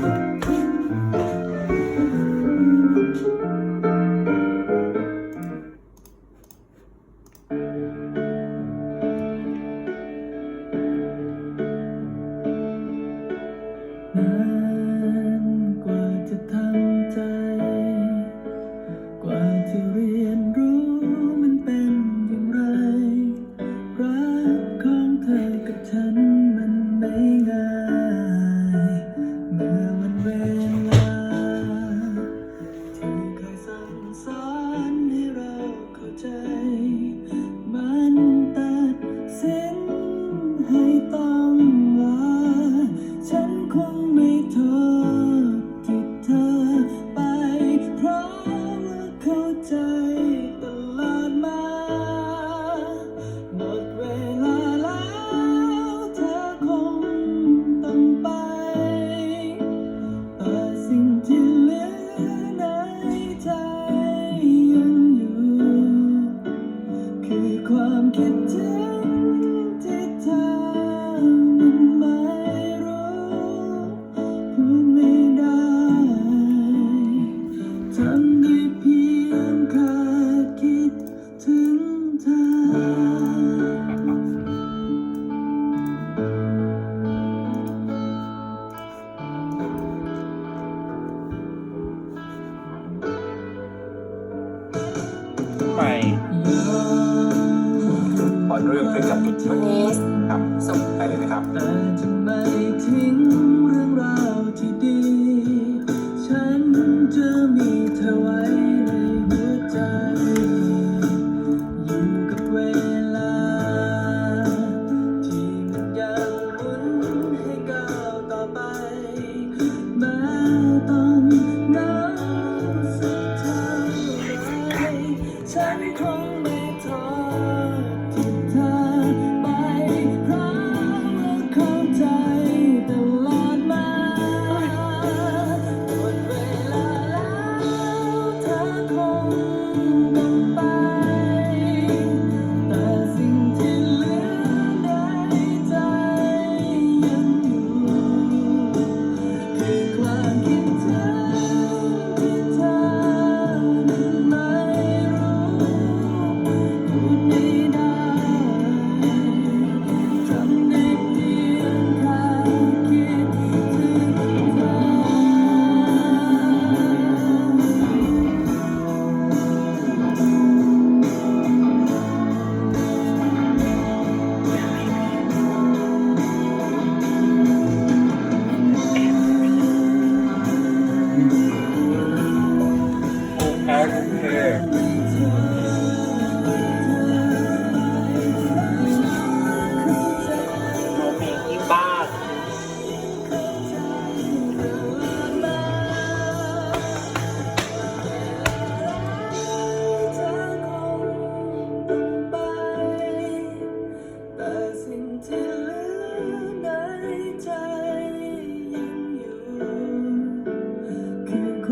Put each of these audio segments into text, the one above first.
的。 เรื่องเครื่องจับผิดนี้ครับส่งไปเลยนะครับแต่ทำไมทิ้งเรื่องราวที่ดี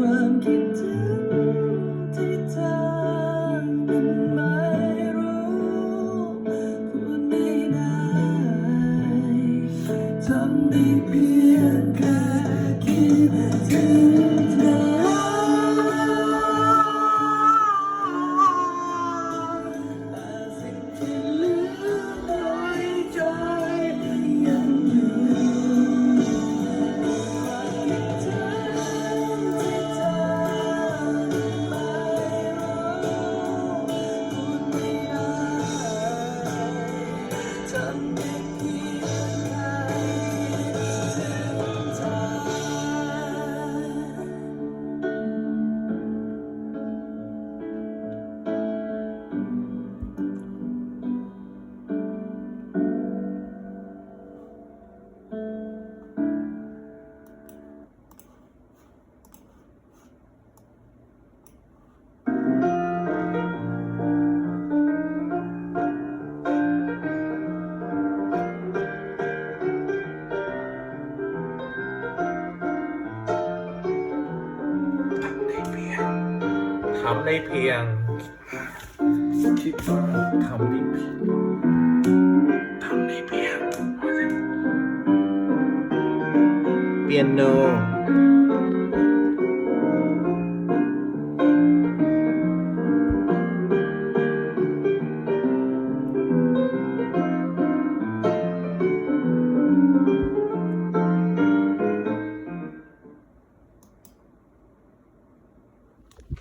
ความคิดถึงที่เธอเป็นไม่รู้พูดไม่ได้ทำได้เพียงแค่ำได้เพียงคิดทำได้เพียงทำได้เพียงเปียโน